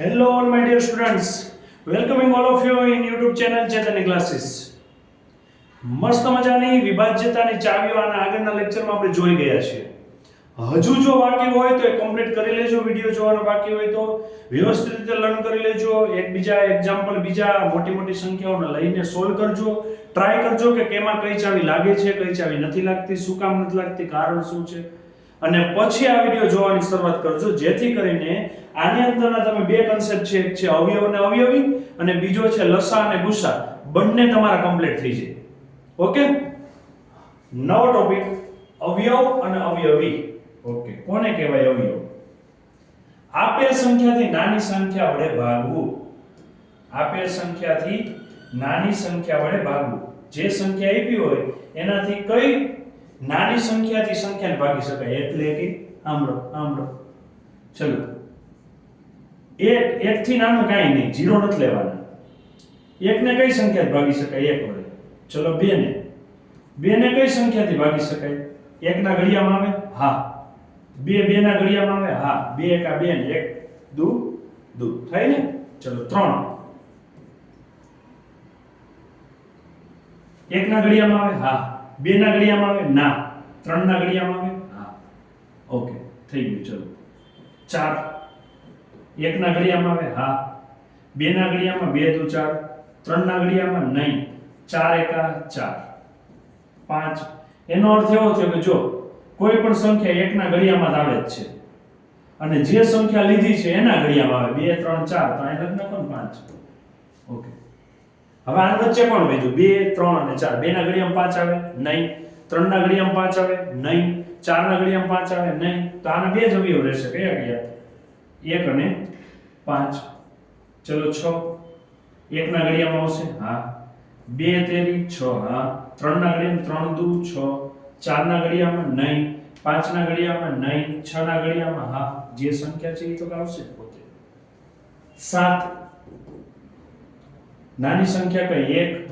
Hello, all my dear students. Welcoming all of you in YouTube channel Chetan classes મસ્ત મજાની વિભાજ્યતાની ચાવીઓ આના આગળના લેક્ચરમાં આપણે જોઈ ગયા છીએ. હજુ જો બાકી હોય તો એ કમ્પ્લીટ કરી લેજો વીડિયો જોવાનો બાકી હોય તો. વ્યવસ્થિત રીતે લર્ન કરી લેજો. એકબીજા એક્ઝામ્પલ બીજા મોટી મોટી સંખ્યાઓને લઈને સોલ્વ કરજો. ટ્રાય કરજો કે કેમાં કઈ ચાવી લાગે છે કઈ ચાવી નથી લાગતી શું કામ નથી લાગતી કારણ શું છે? અને પછી આ વીડિયો જોવાની શરૂઆત કરજો. જેથી કરીને આની અંદરના તમે બે કન્સેપ્ટ છે એક છે અવયવ અને અવયવી અને બીજો છે લસા અને ગુસા બંને તમારા કમ્પ્લીટ થઈ જાય. ઓકે? નવો ટોપિક અવયવ અને અવયવી. ઓકે. કોને કહેવાય અવયવ? આપેલ સંખ્યાથી નાની સંખ્યા વડે ભાગવું. આપેલ સંખ્યાથી નાની સંખ્યા વડે ભાગવું. જે સંખ્યા આપી હોય એનાથી કઈ નાની સંખ્યાથી સંખ્યાને ભાગી શકાય? એટલે કે આમળો આમળો. ચલો. એક એક થી નાનું કાંઈ નહીં જીરો નથી લેવાના. એકને કઈ સંખ્યા ભાગી શકાય? એક વડે. ચલો બે ને બે ને કઈ સંખ્યાથી ભાગી શકાય? એકના ઘડિયામાં આવે? હા. બે બે ના ઘડિયામાં આવે? હા. બે એકા બે ને એક, દુ દુ. થાય ને? ચલો ત્રણ. એકના ઘડિયામાં આવે? હા. બે ના ઘડિયામાં આવે? ના. ત્રણ ના ઘડિયામાં આવે? હા. ઓકે. થઈ ગયું. ચલો. ચાર. એકના ઘડિયામાં આવે? હા. બે ના ઘડિયામાં બે દુ ચાર. ત્રણ ના ઘડિયામાં નહીં. ચાર એકા ચાર. પાંચ. એનો અર્થ એવો થયો કે જો કોઈ પણ સંખ્યા એકના ઘડિયામાં આવે જ છે. અને જે સંખ્યા લીધી છે એના ઘડિયામાં આવે. બે, ત્રણ, ચાર. તો અહીં લગ્ન પણ પાંચ. ઓકે. હવે આ વચ્ચે કોણ વધ્યું? બે, ત્રણ અને ચાર. બે ના ઘડિયામાં પાંચ આવે? નહીં. ત્રણ ના ઘડિયામાં પાંચ આવે? નહીં. ચાર ના ઘડિયામાં પાંચ આવે? નહીં. તો આના બે જ અવયવ રહેશે કયા કયા એક અને પાંચ. ચલો છ. એક ના ઘડિયામાં આવશે. હા. બે તેરી, છ. હા. ત્રણ ના ઘડિયામાં ત્રણ દુ, છ. ચાર ના ઘડિયામાં નહીં પાંચ ના ઘડિયામાં નહીં છ ના ઘડિયામાં હા. જે સંખ્યા છે એ તો આવશે જ પોતે. સાત. નાની સંખ્યા કઈ? એક.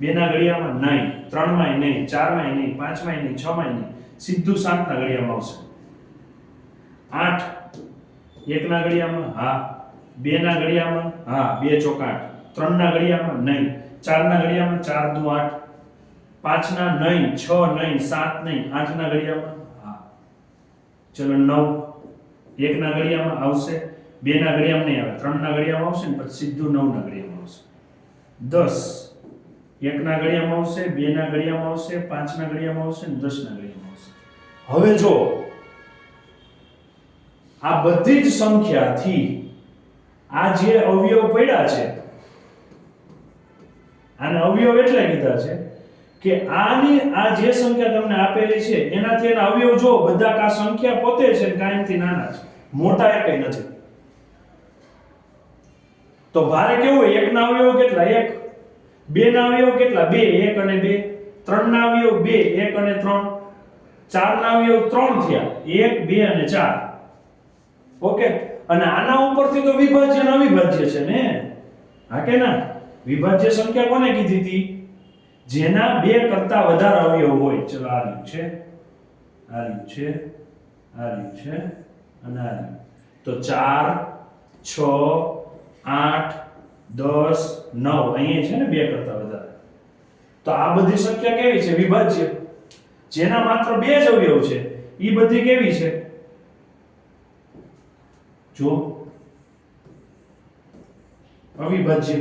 બે ના ઘડિયામાં નહીં ત્રણમાં નહીં ચારમાં નહીં પાંચમાં નહીં છ માં નહીં સીધું સાત ના ઘડિયામાં આવશે. આઠ. એક ના ઘડિયામાં હા. બે ના ઘડિયામાં હા. બે ચોક આઠ ત્રણ ના ઘડિયામાં નહીં. ચાર ના ઘડિયામાં ચાર દુ આઠ. પાંચ ના નહીં. છ નહીં. સાત નહીં. આઠ ના ઘડિયામાં હા. ચલો નવ. એક ના ઘડિયામાં આવશે. બે ના ઘડિયામાં નહીં આવે. ત્રણ ના ઘડિયામાં આવશે ને પછી સીધું નવ ના ઘડિયામાં આવશે. દસ. એક ના ઘડિયામાં આવશે બે ના ઘડિયામાં આવશે પાંચ ના ઘડિયામાં આવશે ને દસ ના ઘડિયામાં આવશે. હવે જો આ બધી જ સંખ્યાથી આ જે અવયવ પડ્યા છે, આને અવયવ એટલે કીધા છે કે આની આ જે સંખ્યા તમને આપેલી છે, એનાથી એના અવયવ જો બધા કા સંખ્યા પોતે છે ને કાંઈથી નાના છે. મોટા એ નથી. તો ભારે કેવું એક એકના અવયવ કેટલા? એક. બે ના અવયવ કેટલા? બે. એક અને બે. ત્રણ ના અવયવ બે. એક અને ત્રણ. ચાર ના અવયવ ત્રણ થયા. એક, બે અને ચાર. ઓકે અને આના ઉપરથી તો વિભાજ્ય અને અવિભાજ્ય છે ને? હા કે ના? વિભાજ્ય સંખ્યા કોને કીધી હતી? જેના બે કરતા વધારે અવયવ હોય. ચલો આ રહ્યું છે. આ રહ્યું છે. આ રહ્યું છે. અને આ રહ્યું. તો ચાર, છ, આઠ, દસ, નવ. અહીંયા છે ને બે કરતા વધારે. તો આ બધી સંખ્યા કેવી છે? વિભાજ્ય. જેના માત્ર બે જ અવયવ છે. એ બધી કેવી છે? જો અવિભાજ્ય.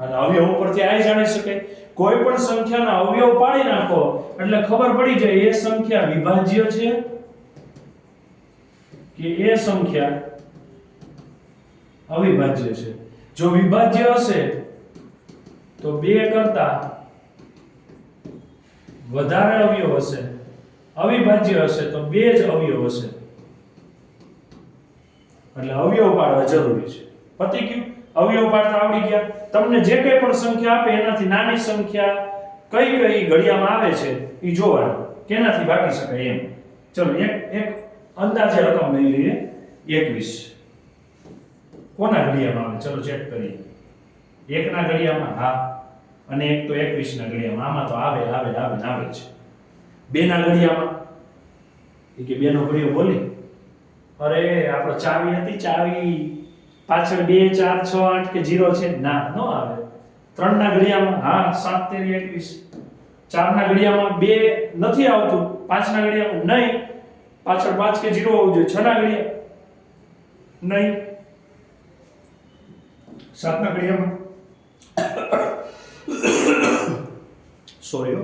અને અવયવ ઉપરથી આ જાણી શકે કોઈ પણ સંખ્યાના અવયવ પાડી નાખો, એટલે ખબર પડી જાય એ સંખ્યા વિભાજ્ય છે કે એ સંખ્યા અવિભાજ્ય છે. જો વિભાજ્ય હશે, તો બે કરતા વધારે અવયવ હશે. અવિભાજ્ય હશે, તો બે જ અવયવ હશે. એટલે અવયવ પાડવા જરૂરી છે. પતી ગયું, અવયવ પાડતા આવડી ગયા. તમને જે કંઈ પણ સંખ્યા આપે એનાથી નાની સંખ્યા કઈ કઈ ઘડિયામાં આવે છે એ જોવાનું. કેનાથી ભાગી શકાય એમ. ચલો, એક એક અંદાજે રકમ લઈ લઈએ. એકવીસ. કોના ઘડિયામાં આવે? ચલો ચેક કરીએ. એકના ઘડિયામાં, હા. અને એક તો એકવીસ ના ઘડિયામાં. આમાં તો આવે આવે આવે આવે છે બે ના ઘડિયામાં? એ કે બેનો ઘડિયો બોલી? અરે, આપણો ચાવી હતી, ચાવી પાછળ બે, ચાર, છ, આઠ કે જીરો છે. ના, ન આવે. ત્રણ ના ઘડિયામાં હા, સાત, તેરી, એકવીસ. ચાર ના ઘડિયામાં બે નથી આવતું. પાંચ ના ઘડિયામાં નહીં. પાછળ પાંચ કે જીરો હોવું જોઈએ. છ ના ઘડિયા નહીં. સાત ના ઘડિયામાં સોરી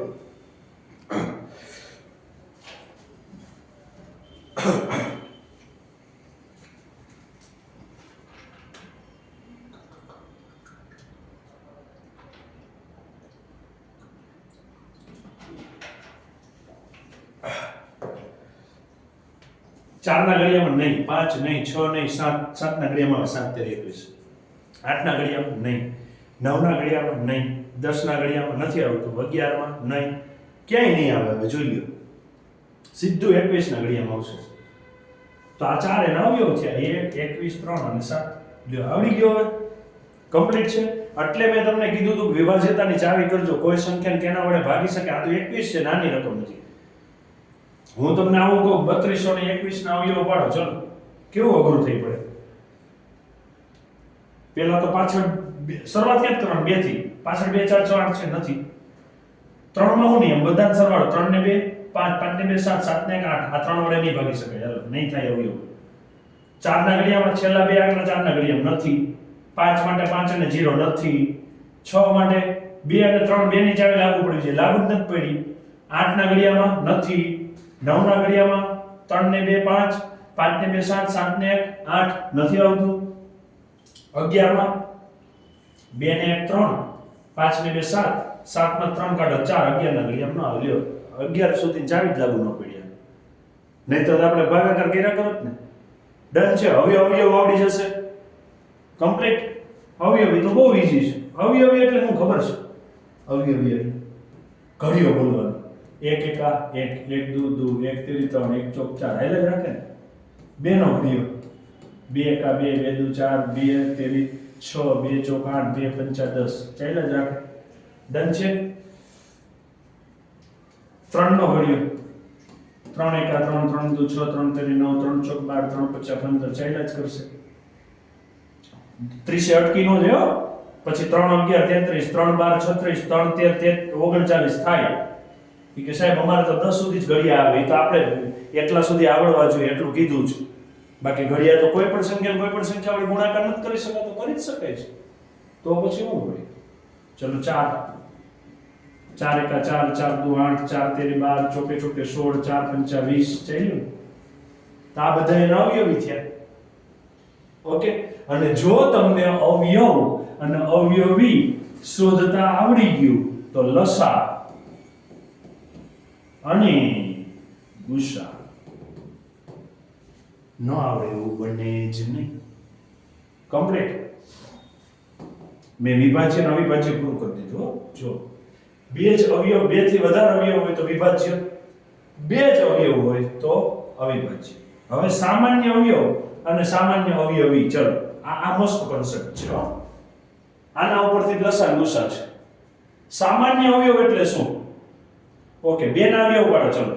ચારના ઘડિયામાં નહીં, પાંચ નહીં, છ નહીં, સાત, સાતના ઘડિયામાં સાત તેર એકવીસ આઠના ઘડિયામાં નહીં, નવના ઘડિયામાં નહીં, દસના ઘડિયામાં નથી આવતું, અગિયારમાં નહીં, ક્યાંય નહીં આવે. હવે જોઈ લો સીધું એકવીસના ઘડિયામાં આવશે. તો આ ચાર એના અવયવ છે. એક, એકવીસ, ત્રણ અને સાત. લ્યો આવડી ગયો હવે. કમ્પ્લીટ છે. એટલે મેં તમને કીધું હતું વિભાજ્યતાની ચાવી કરજો. કોઈ સંખ્યાને કેના વડે ભાગી શકે? આ તો એકવીસ છે. નાની રકમ નથી. હું તમને આવું કહું બત્રીસો ને એકવીસ ના અવયવ પાડો ચલો. કેવું અઘરું થઈ પડે? પેલા તો પાછળ શરૂઆત ક્યાં ત્રણ બેથી પાછળ બે, ચાર, છ, આઠ છે, નથી. ત્રણમાં હું નિયમ બધા સરવાળો. ત્રણ ને બે, પાંચ પાંચ ને બે, સાત સાત ને આઠ. આ ત્રણ વડે નહીં ભાગી શકે ચાલો નહીં થાય અવયવ. ચાર ના ઘડિયામાં છેલ્લા બે આંકડા ચાર ના ઘડિયામાં નથી. પાંચ માટે પાંચ અને જીરો નથી. છ માટે બે અને ત્રણ બે ની ચાવી લાગુ પડ્યું છે. લાગુ જ નથી પડી. આઠ ના ઘડિયામાં નથી. નવ ના ઘડિયામાં ત્રણ ને બે પાંચ પાંચ ને બે સાત સાત ને એક, આઠ નથી આવતું. અગિયારમાં બે ને એક ત્રણ, પાંચ ને બે સાત, સાતમાં ત્રણ કાઢો, ચાર, અગિયાર ના ઘડિયામાં ન આવ્યો અગિયાર સુધી ચાવી જ લાગુ ન પડ્યા. નહીં તો આપણે ભાગાકાર કર્યા કરો ને. ડન છે, હવે અવયવ આવડી જશે. કમ્પ્લીટ. અવયવી તો બહુ ઈઝી છે. અવયવી એટલે હું ખબર છે? અવયવી એટલે ઘડીઓ બોલવાનું. એક એકા એક એક દુ દુ એક તેરી ત્રણ એક ચોક ચાર હાલે જ રાખે ને બે નો ઘડીઓ બે એકા બે બે દુ ચાર બે તેરી છ બે ચોક આઠ બે પંચા દસ ચાલ્યા જ રાખે ડન છે ત્રણ નો ઘડીઓ ત્રણ એકા ત્રણ ત્રણ દુ છ ત્રણ તેરી નવ ત્રણ ચોક બાર ત્રણ પચાસ પંદર ચાલ્યા જ કરશે ત્રીસે અટકી નો છે હો. પછી ત્રણ અગિયાર તેત્રીસ ત્રણ બાર છત્રીસ ત્રણ તેર તેર ઓગણચાલીસ થાય ઈ કે સાહેબ, અમારે તો દસ સુધી જ ઘડિયા આવે એ તો આપણે એટલા સુધી આવડવા જોઈએ એટલું કીધું છે. બાકી ઘડિયા તો કોઈ પણ સંખ્યા કોઈ પણ સંખ્યા વડે ગુણાકાર નથી કરી શકાતો કરી જ શકે છે. તો પછી શું હોય? ચલો ચાર. ચાર એકા ચાર ચાર દુ આઠ, ચાર તેરી બાર ચોકે ચોકે સોળ, ચાર પંચા વીસ, ચાલ્યું? તો આ બધા એના અવયવી થયા. ઓકે? અને જો તમને અવયવ અને અવયવી શોધતા આવડી ગયું, તો લસા અને ગુસા ન આવડે એવું બને જ નહીં. કમ્પ્લીટ મેં વિભાજ્ય અવિભાજ્ય પૂરું કરી દીધું જો. બે જ અવયવ, બેથી વધારે અવયવ હોય તો વિભાજ્ય. બે જ અવયવ હોય તો અવિભાજ્ય. હવે સામાન્ય અવયવ અને સામાન્ય અવયવી, ચલો. આ આ મસ્ત કોન્સેપ્ટ છે આના ઉપરથી લસા ગુસા છે. સામાન્ય અવયવ એટલે શું? ઓકે, બે ના અવયવ પાડો ચલો.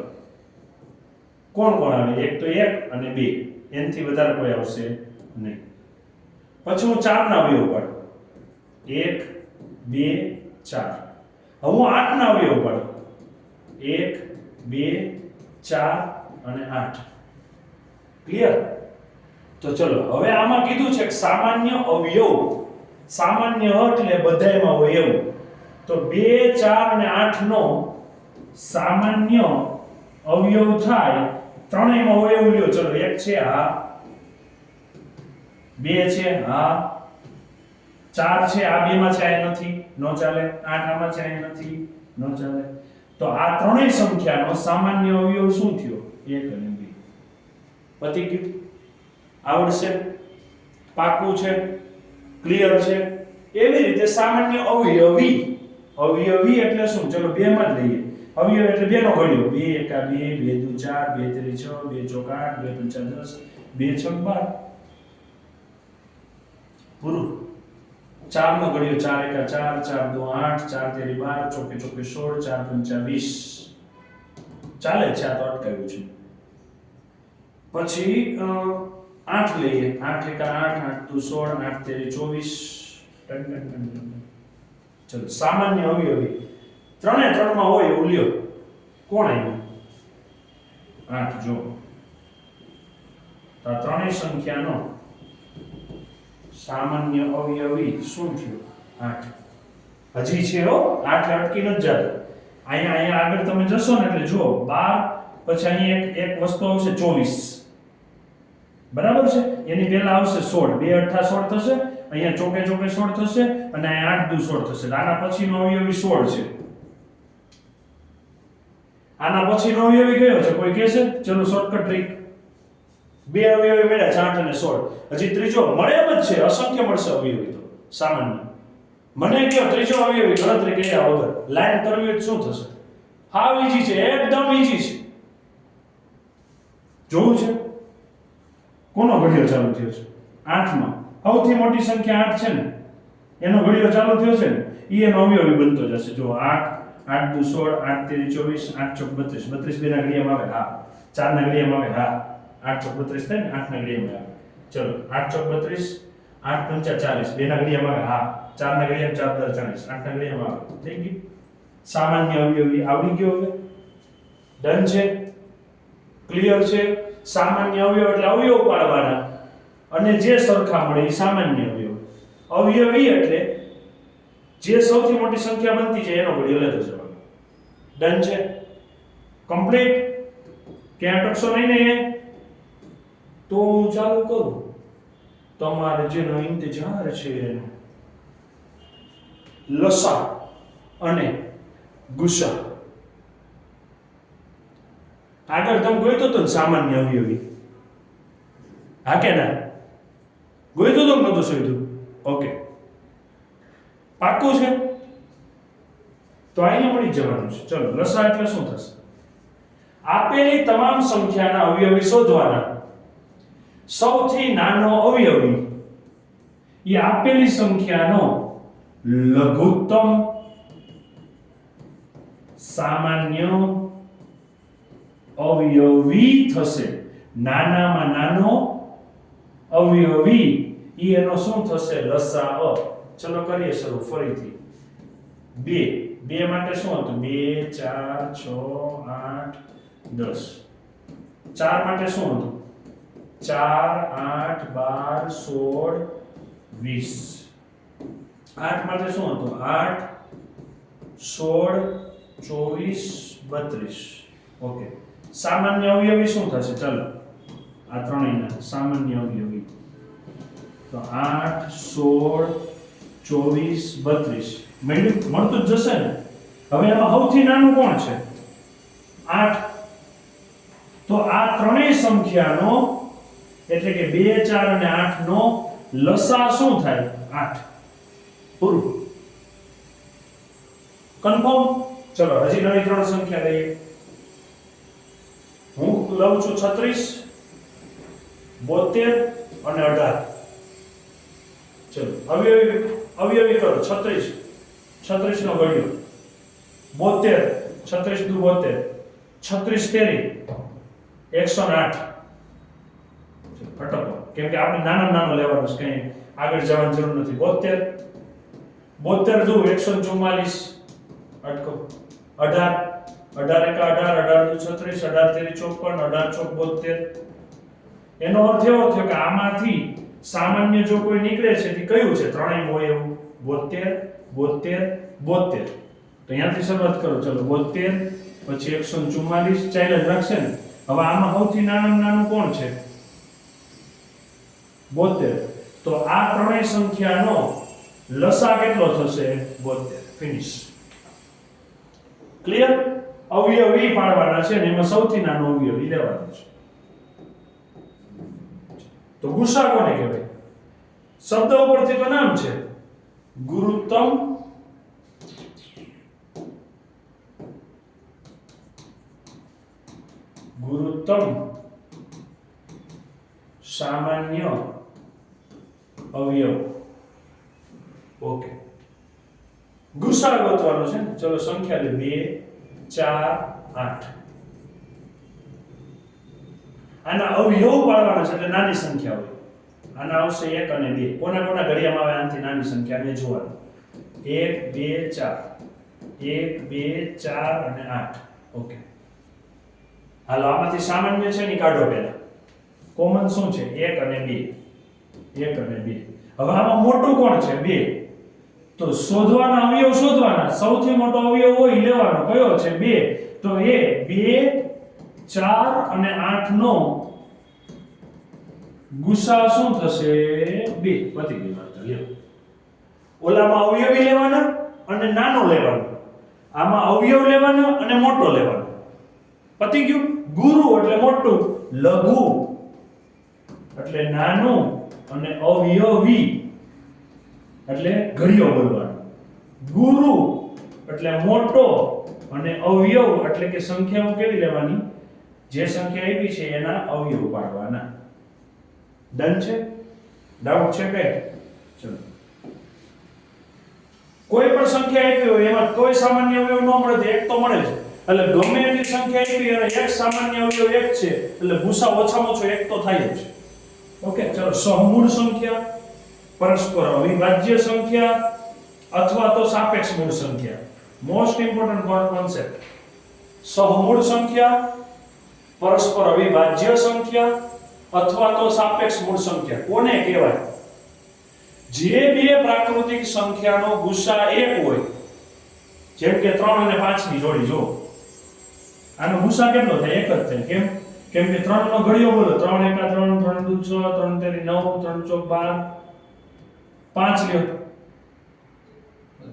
કોણ કોણ આવે? એક તો એક અને બે. એનથી વધારે કોઈ આવશે નહીં. પછી હું ચાર ના અવયવ પાડું એક, બે, ચાર. હવે હું આઠ ના અવયવ પાડું એક, બે, ચાર અને આઠ. ક્લિયર તો ચલો, હવે આમાં કીધું છે કે સામાન્ય અવયવ, સામાન્ય એટલે બધામાં હોય એવું. તો બે, ચાર અને આઠ નો સામાન્ય અવયવ થાય, ત્રણેયમાં અવયવ લ્યો. ચલો, એક છે હા બે છે હા ચાર છે આ બેમાં છે આ નથી, નો ચાલે, આઠ આમાં છે આ નથી, નો ચાલે. તો આ ત્રણેય સંખ્યાનો સામાન્ય અવયવ શું થયો? એક અને બે. પતી ગયું. આવડશે? પાકું છે? ક્લિયર છે? એવી રીતે સામાન્ય અવયવી. અવયવી એટલે શું? ચલો બે માં જ લઈએ. અવયવ એટલે બે નો ઘડ્યો. બે એકા બે બે દુ ચાર, બે ત્રી છ, બે ચોક આઠ, બે પંચા દસ, બે છક બાર. પૂરું ચાર નો ઘડ્યો ચાર એકા ચાર ચાર દો આઠ, ચાર તેરી બાર, ચોકે ચોકે સોળ, ચાર પંચા વીસ. ચાલે છે, આ તો અટકાવ્યું છે. પછી આઠ લઈએ. આઠ એકા આઠ આઠ દુ સોળ, આઠ તેરી ચોવીસ. ચલો, સામાન્ય અવયવી. ત્રણે ત્રણમાં હોય એવું લ્યો. કોણ આવ્યું આઠ, જો. તો ત્રણેય સંખ્યાનો સામાન્ય અવયવી શું થયું? આઠ. હજી છે હો, આઠ અટકી નથી જતો. અહીંયા અહીંયા આગળ તમે જશો ને એટલે જુઓ, બાર, પછી અહીંયા એક એક વસ્તુ આવશે ચોવીસ. બરાબર છે? એની પહેલા આવશે સોળ. બે અઠ્ઠા સોળ થશે, અહીંયા ચોકે ચોકે સોળ થશે, અને અહીંયા આઠ દુ સોળ થશે. આના પછીનો અવયવી સોળ છે. આના પછી નો અવયવી કયો છે? કોઈ કહેશે ચલો શોર્ટકટ ટ્રીક બે અવયવી મળ્યા છે અને સોળ. હજી ત્રીજો મળે જ છે, અસંખ્ય મળશે અવયવી તો, સામાન્ય. મને કયો ત્રીજો અવયવી ગણતરી કર્યા વગર લાઈન કરવી શું થશે? હાવ ઈજી છે, એકદમ ઈજી છે. જોવું છે? કોનો ઘડિયો ચાલુ થયો છે? આઠમાં. સૌથી મોટી સંખ્યા આઠ છે ને? એનો ઘડિયો ચાલુ થયો છે ને? એ એનો અવયવી બનતો જશે. જો આઠ આઠ દુ સોળ, આઠ તેરી ચોવીસ, આઠ ચોક બત્રીસ બત્રીસ બે ના ઘડિયામાં આવે. હા. ચાર ના ઘડિયામાં આવે. હા. આઠ ચોક બત્રીસ થાય ને આઠ ના ઘડિયામાં આવે. ચલો, આઠ ચોક બત્રીસ આઠ પંચા ચાલીસ. બે ના ઘડિયામાં આવે. હા. ચાર ના ઘડિયામાં ચાર દર ચાલીસ. આઠ ના ઘડિયામાં આવે. થઈ ગયું? સામાન્ય અવયવી આવડી ગયો હવે? ડન છે? ક્લિયર છે? સામાન્ય અવયવ એટલે અવયવ પાડવાના અને જે સરખા મળે એ સામાન્ય અવયવ. અવયવી એટલે જે સૌથી મોટી સંખ્યા બનતી છે, એનો ઘડિયો લેતો જવાનો. ડન છે. કમ્પ્લીટ ક્યાં અટકશો નહીં ને તો હું ચાલુ કરું. તમારે જેનો ઇંતજાર છે એનો. લસા અને ગુસા આગળ તમે ગોઈતો તો સામાન્ય અવયવી. હા કે ના? ગોઈતો તો કે નહોતું શોધ્યું ઓકે પાક્કું છે? તો અહીંયા મળી જવાનું છે. ચલો લસા એટલે શું થશે? આપેલી તમામ સંખ્યાના અવયવી શોધવાના. સૌથી નાનો અવયવી, એ આપેલી સંખ્યાનો લઘુત્તમ, સામાન્ય અવયવી થશે. નાનામાં નાનો અવયવી એનો શું થશે? લસા અ ચલો કરીએ શરૂ ફરીથી. બે. બે માટે શું હતું? બે, ચાર, છ, આઠ, દસ. ચાર માટે શું હતું? ચાર, આઠ, બાર, સોળ, વીસ. આઠ માટે શું હતું? આઠ, સોળ, ચોવીસ, બત્રીસ. ઓકે. સામાન્ય અવયવી શું થશે? ચાલો. આ ત્રણેયના સામાન્ય અવયવી. તો આઠ, સોળ ચોવીસ, બત્રીસ. મળ્યું મળતું જ જશે ને? હવે આમાં સૌથી નાનું કોણ છે? આઠ. તો આ ત્રણેય સંખ્યાનો એટલે કે બે, ચાર અને આઠ નો લસા શું થાય? આઠ. પૂરું. કન્ફર્મ? ચલો, હજી નવી ત્રણ સંખ્યા લઈએ. હું લઉં છું છત્રીસ, બોતેર અને અઢાર. ચલો, અવયવી અવયવી કરો છત્રીસ છત્રીસ નો ગણ્યો. બોતેર, છત્રીસ દુ બોતેર. છત્રીસ તેરી, એકસો આઠ. ફટકો કેમ કે આપણે નાના નાનો લેવાનું છે, કઈ આગળ જવાની જરૂર નથી. બોતેર બોતેર દુ એકસો ચુમ્માલીસ. અટકો. અઢાર. અઢાર એકા અઢાર અઢાર દુ છત્રીસ, અઢાર તેરી ચોપન, અઢાર ચોક બોતેર. એનો અર્થ એવો થયો કે આમાંથી સામાન્ય જો કોઈ નીકળે છે તે કયું છે? ત્રણેય હોય એવું. બોતેર બોતેર બોતેર તો અહીંયાથી શરૂઆત કરો. ચલો બોતેર પછી એકસો ચુમ્માલીસ. ચાલે રાખશે ને? હવે આમાં સૌથી નાનામાં નાનું કોણ છે? બોતેર તો આ ત્રણેય સંખ્યાનો લસા કેટલો થશે? બોતેર ફિનિશ ક્લિયર અવયવી પાડવાના છે ને? એમાં સૌથી નાનો અવયવી લેવાનો છે. તો ગુસ્સા કોને કહેવાય? શબ્દ ઉપરથી તો નામ છે. ગુરુત્તમ. ગુરુત્તમ. સામાન્ય અવયવ. ઓકે. ગુસા ગોતવાનો છે ચલો સંખ્યા લે. બે, ચાર, આઠ. આના અવયવ પાડવાના છે એટલે નાની સંખ્યા હોય. આના આવશે એક અને બે. કોના કોના ઘડિયામાં આવે આનાથી નાની સંખ્યા મેં જોવાનું. એક, બે, ચાર. એક, બે, ચાર અને આઠ. ઓકે. હાલો, આમાંથી સામાન્ય છે ને કાઢો પહેલા. કોમન શું છે? એક અને બે. એક અને બે. હવે આમાં મોટું કોણ છે? બે. તો શોધવાના અવયવ શોધવાના. સૌથી મોટો અવયવ હોય લેવાનો. કયો છે? બે. તો એ બે ચાર અને આઠ નો ગુસા શું થશે? બે. પતી ગઈ ઓલામાં અવયવી લેવાના અને નાનો લેવાનો. આમાં અવયવ લેવાનો અને મોટો લેવાનો. પતી ગયું? ગુરુ એટલે મોટું, લઘુ. એટલે નાનું અને અવયવી. એટલે ઘડિયો બોલવાનો. ગુરુ એટલે મોટો અને અવયવ એટલે કે સંખ્યાઓ કેવી લેવાની? જે સંખ્યા આવી છે એના અવયવ પાડવાના. ડન છે? ડાઉટ છે કે? ચલો. કોઈ પણ સંખ્યા આપી હોય, એમાં કોઈ સામાન્ય અવયવ ન મળે તો એક તો મળે છે એટલે ગમે એટલી સંખ્યા આપી અને એક સામાન્ય અવયવ એક છે, એટલે ભૂસા ઓછામાં ઓછો એક તો થાય જ. ઓકે ચલો. સહમૂળ સંખ્યા, પરસ્પર અવિભાજ્ય સંખ્યા અથવા તો સાપેક્ષ મૂળ સંખ્યા. મોસ્ટ ઇમ્પોર્ટન્ટ કોન્સેપ્ટ સહમૂળ સંખ્યા પરસ્પર અવિભાજ્ય સંખ્યા અથવા તો સાપેક્ષ મૂળ સંખ્યા. કોને કહેવાય? જે બે પ્રાકૃતિક સંખ્યાનો ગુસા એક હોય, જેમ કે 3 અને 5 ની જોડી જો આનો ગુસા કેટલો થાય? એક જ થાય. કેમ? કેમ કે 3 નો ઘડિયો બોલો 3 એકા 3 3 દુ 6 3 તેરી 9 3 ચોક 12 5 લ્યો.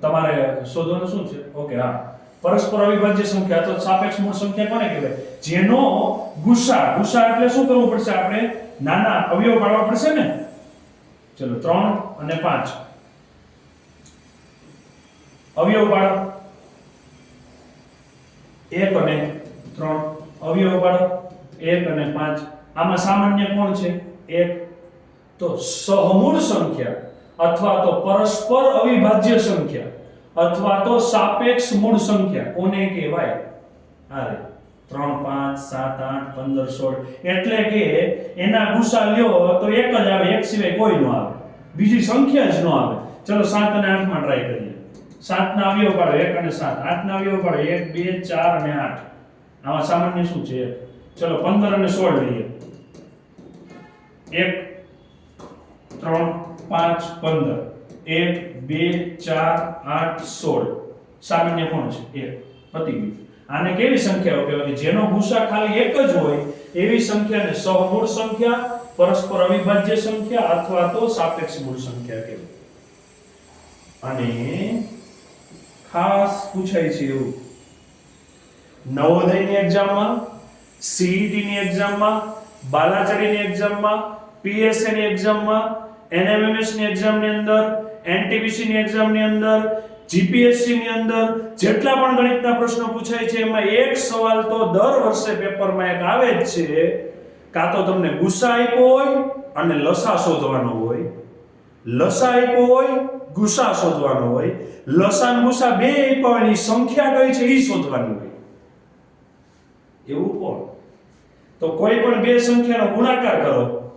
તમારે શોધવાનું શું છે? ઓકે, હા. પરસ્પર અવિભાજ્ય સંખ્યા તો સાપેક્ષ મૂળ સંખ્યા કોને કહેવાય? જેનો ગુસા ગુસા એટલે શું કરવું પડશે આપણે? નાના અવયવ પાડવા પડશે ને? ચલો, ત્રણ અને પાંચ. અવયવ પાડો. એક અને ત્રણ. અવયવ પાડો. એક અને પાંચ. આમાં સામાન્ય કોણ છે? એક. તો સહમૂળ સંખ્યા અથવા તો પરસ્પર અવિભાજ્ય સંખ્યા. અથવા તો સાપેક્ષ મૂળ સંખ્યા. કોને કહેવાય? અરે, ત્રણ, પાંચ, સાત, આઠ, પંદર, સોળ. એટલે કે એના ગુસા લ્યો તો એક જ આવે, એક સિવાય કોઈ ન આવે. બીજી સંખ્યા જ ન આવે. ચલો સાત અને આઠમાં ટ્રાય કરીએ. સાત ના અવયવ પાડો, એક અને સાત. આઠ ના અવયવ પાડો, એક, બે, ચાર અને આઠ. આમાં સામાન્ય શું છે? ચલો પંદર અને સોળ લઈએ. એક, ત્રણ, પાંચ, પંદર. એક, બે, ચાર, આઠ, સોળ. સામાન્ય કોણ છે? એક. પતી ગયું આને કેવી સંખ્યાઓ કહેવાય? કે જેનો ગુસા ખાલી એક જ હોય, એવી સંખ્યાને સહમૂળ સંખ્યા, પરસ્પર અવિભાજ્ય સંખ્યા અથવા તો સાપેક્ષ મૂળ સંખ્યા કહેવાય. અને ખાસ પૂછાય છે એવું. નવોદયની એક્ઝામમાં, સીઈટીની એક્ઝામમાં, બાલાચડીની એક્ઝામમાં પીએસએની એક્ઝામમાં, એનએમએમએસની એક્ઝામની અંદર એનટીપીસીની એક્ઝામની અંદર જીપીએસસીની અંદર, જેટલા પણ ગણિતના પ્રશ્નો પૂછાય છે, એમાં એક સવાલ તો દર વર્ષે પેપરમાં એક આવે જ છે, કાં તો તમને ગુસ્સા આપ્યો હોય અને લસા શોધવાનો હોય. લસા આપ્યો હોય ગુસા શોધવાનો હોય. લસા અને ગુસા બે આપ્યા હોય એની સંખ્યા કઈ છે એ શોધવાની હોય. એવું કોણ? તો કોઈ પણ બે સંખ્યાનો ગુણાકાર કરો,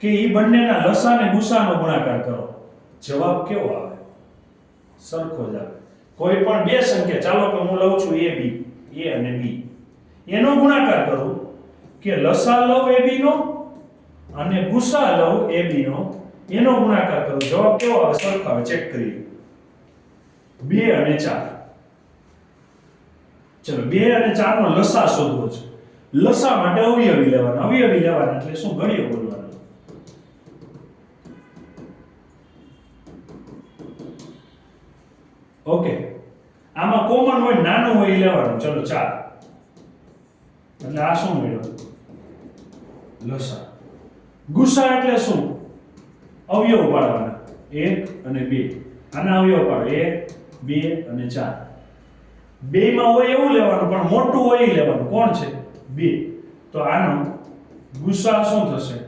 કે એ બંનેના લસા અને ગુસાનો ગુણાકાર કરો. જવાબ કેવો આવે? સરખો જ આવે. કોઈ પણ બે સંખ્યા, ચાલો કે હું લઉં છું એ બી એ અને બી એનો ગુણાકાર કરું કે લસા લઉં એ બી નો અને ગુસા લઉં એ બી નો. એનો ગુણાકાર કરું. જવાબ કેવો આવે? સરખો આવે. ચેક કરીએ. બે અને ચાર. ચલો, બે અને ચાર નો લસા શોધવો છે. લસા માટે અવયવી લેવાના. અવયવી લેવાના એટલે શું? ઘડિયો બોલવાનો. ઓકે આમાં કોમન હોય, નાનું હોય, એ લેવાનું. ચલો ચાર એટલે આ શું મળ્યો? લસા ગુસા એટલે શું? અવયવ પાડવાના. એક અને બે. આના અવયવ પાડો. એક, બે અને ચાર. બે માં હોય એવું લેવાનું, પણ મોટું હોય એ લેવાનું. કોણ છે? બે. તો આનો ગુસા શું થશે?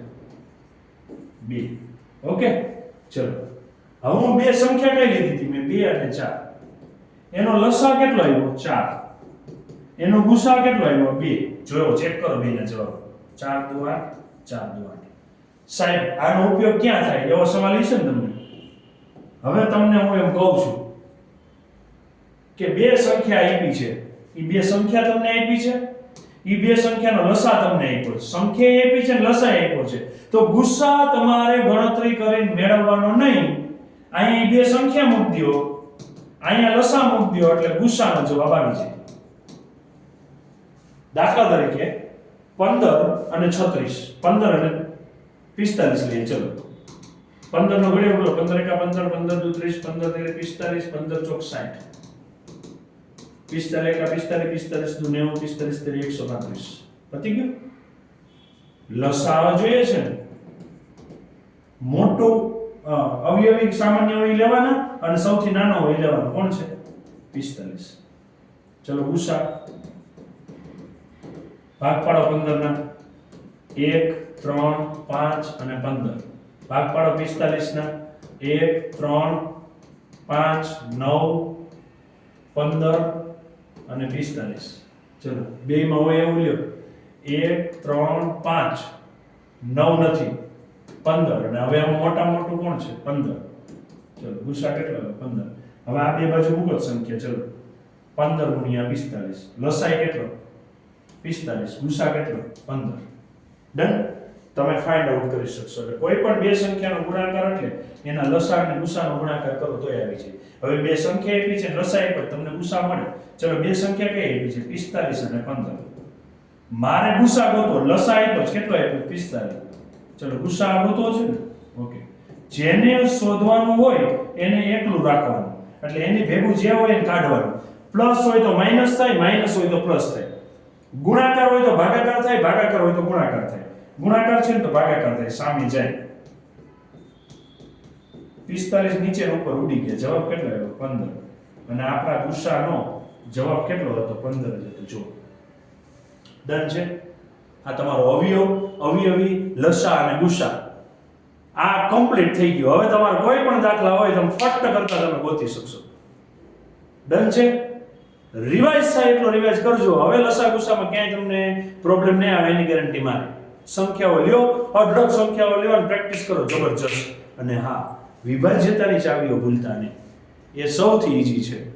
બે. ઓકે ચલો. હવે હું બે સંખ્યા કઈ લીધી હતી? મેં બે અને ચાર. એનો લસા કેટલો આવ્યો? ચાર. એનો ગુસા કેટલો આવ્યો? બે. જોયો ચેક કરો બેના જવાબ. ચાર દુ આઠ ચાર દુ સાહેબ, આનો ઉપયોગ ક્યાં થાય? એવો સવાલ છે ને તમને? હવે તમને હું એમ કહું છું કે બે સંખ્યા આપી છે. એ બે સંખ્યા તમને આપી છે? એ બે સંખ્યાનો લસા તમને આપ્યો છે. સંખ્યા આપી છે લસા આપ્યો છે. તો ગુસ્સા તમારે ગણતરી કરીને મેળવવાનો નહીં. અહીં બે સંખ્યા મૂકી દો અહીંયા લસા મૂક દો એટલે ગુસ્સાનો જવાબ આવી જાય. દાખલા તરીકે પંદર અને છત્રીસ. પંદર અને પિસ્તાલીસ લઈએ, ચલો. પંદર નો ઘડિયો બોલો. પંદર એકા પંદર પંદર દુ ત્રીસ પંદર તેર પિસ્તાલીસ, પંદર ચોક સાઠ. પિસ્તાલીસ એકા પિસ્તાલીસ પિસ્તાલીસ દુ નેવું, પિસ્તાલીસ તેર એકસો પાંત્રીસ. પતી ગયું? લસાવા જોઈએ છે ને? મોટું અવયવી સામાન્ય હોય લેવાના અને સૌથી નાનો હોય લેવાનો. કોણ છે? પિસ્તાલીસ. ચલો ગુસા ભાગ પાડો પંદર ના એક, ત્રણ, પાંચ અને પંદર. ભાગ પાડો પિસ્તાલીસ ના એક, ત્રણ, પાંચ, નવ, પંદર અને પિસ્તાલીસ. ચલો બે માં હોય એવું લ્યો. એક, ત્રણ, પાંચ. નવ નથી. પંદર. અને હવે આમાં મોટા મોટું કોણ છે? પંદર. ચલો ગુસા કેટલો પંદર. હવે આ બે બાજુ ઉગત સંખ્યા, ચલો. પંદર ગુણ્યા પિસ્તાલીસ લસાઈ કેટલો? પિસ્તાલીસ ગુસા કેટલો? પંદર. ડન તમે ફાઇન્ડ આઉટ કરી શકશો. એટલે કોઈ પણ બે સંખ્યાનો ગુણાકાર એટલે એના લસા અને ગુસાનો ગુણાકાર કરો તોય આવી જાય. હવે બે સંખ્યા આપી છે લસા પર તમને ગુસા મળે. ચલો, બે સંખ્યા કઈ આપી છે? પિસ્તાલીસ અને પંદર. મારે ગુસા ગોતો લસા આપ્યો છે કેટલો આપ્યો? પિસ્તાલીસ ચલો, ગુસ્સા આવતો છે ને? ઓકે જેને શોધવાનું હોય, એને એકલું રાખવાનું. એટલે એની ભેગું જે હોય એને કાઢવાનું. પ્લસ હોય તો માઇનસ થાય માઇનસ હોય તો પ્લસ થાય. ગુણાકાર હોય તો ભાગાકાર થાય, ભાગાકાર હોય તો ગુણાકાર થાય. ગુણાકાર છે ને તો ભાગાકાર થાય, સામે જાય. પિસ્તાલીસ નીચે ઉપર ઉડી ગયા. જવાબ કેટલો આવ્યો? પંદર. અને આપણા ગુસ્સાનો જવાબ કેટલો હતો? પંદર જ હતો. જો ડન છે? આ તમારો અવયવ, અવયવી લસા અને ગુસ્સા. આ કમ્પ્લીટ થઈ ગયું. હવે તમારે કોઈ પણ દાખલા હોય તમે ફટ કરતા તમે ગોતી શકશો. ડન છે? રિવાઇઝ થાય એટલો રિવાઇઝ કરજો. હવે લસા ગુસ્સામાં ક્યાંય તમને પ્રોબ્લેમ નહીં આવે, એની ગેરંટી મારે. સંખ્યાઓ લ્યો. અઢળક સંખ્યાઓ લ્યો અને પ્રેક્ટિસ કરો. જબરજસ્ત. અને હા, વિભાજ્યતાની ચાવીઓ ભૂલતા નહીં. એ સૌથી ઈઝી છે.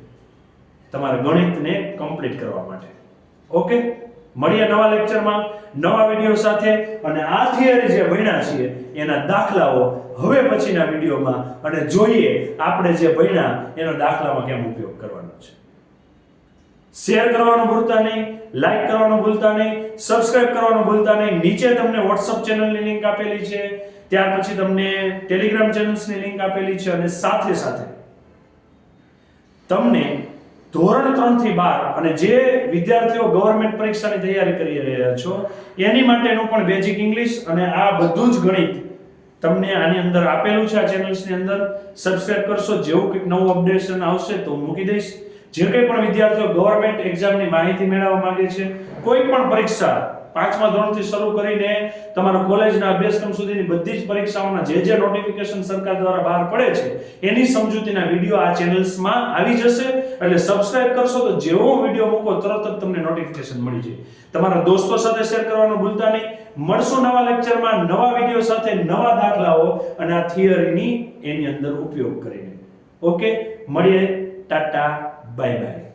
તમારા ગણિતને કમ્પ્લીટ કરવા માટે. ઓકે મળીએ નવા લેક્ચરમાં નવા વીડિયો સાથે અને આ થિયરી જે ભણ્યા છીએ, એના દાખલાઓ હવે પછીના વિડીયોમાં અને જોઈએ આપણે જે ભણ્યા, એનો દાખલામાં કેમ ઉપયોગ કરવાનો છે. શેર કરવાનું ભૂલતા નહીં લાઈક કરવાનું ભૂલતા નહીં સબસ્ક્રાઇબ કરવાનું ભૂલતા નહીં. નીચે તમને વોટ્સઅપ ચેનલની લિંક આપેલી છે, ત્યાર પછી તમને ટેલિગ્રામ ચેનલ્સની લિંક આપેલી છે અને સાથે સાથે તમને ધોરણ ત્રણથી બાર અને જે વિદ્યાર્થીઓ ગવર્મેન્ટ પરીક્ષાની તૈયારી કરી રહ્યા છો, એની માટેનું પણ બેઝિક ઇંગ્લિશ અને આ બધું જ ગણિત તમને આની અંદર આપેલું છે આ ચેનલ્સની અંદર. સબસ્ક્રાઇબ કરશો, જેવું કંઈક નવું અપડેશન આવશે તો હું મૂકી દઈશ. જે કંઈ પણ વિદ્યાર્થીઓ ગવર્મેન્ટ એક્ઝામની માહિતી મેળવવા માંગે છે, કોઈ પણ પરીક્ષા પાંચમા ધોરણથી શરૂ કરીને તમારા કોલેજના અભ્યાસક્રમ સુધીની બધી જ પરીક્ષાઓના જે જે નોટિફિકેશન સરકાર દ્વારા બહાર પડે છે, એની સમજૂતીના વીડિયો આ ચેનલ્સમાં આવી જશે. એટલે સબસ્ક્રાઇબ કરશો તો જેવો વીડિયો મૂકો, તરત જ તમને નોટિફિકેશન મળી જાય. તમારા દોસ્તો સાથે શેર કરવાનું ભૂલતા નહીં. મળશું નવા લેક્ચરમાં નવા વીડિયો સાથે નવા દાખલાઓ અને આ થિયરીની એની અંદર ઉપયોગ કરીને. ઓકે મળીએ. ટાટા. Bye bye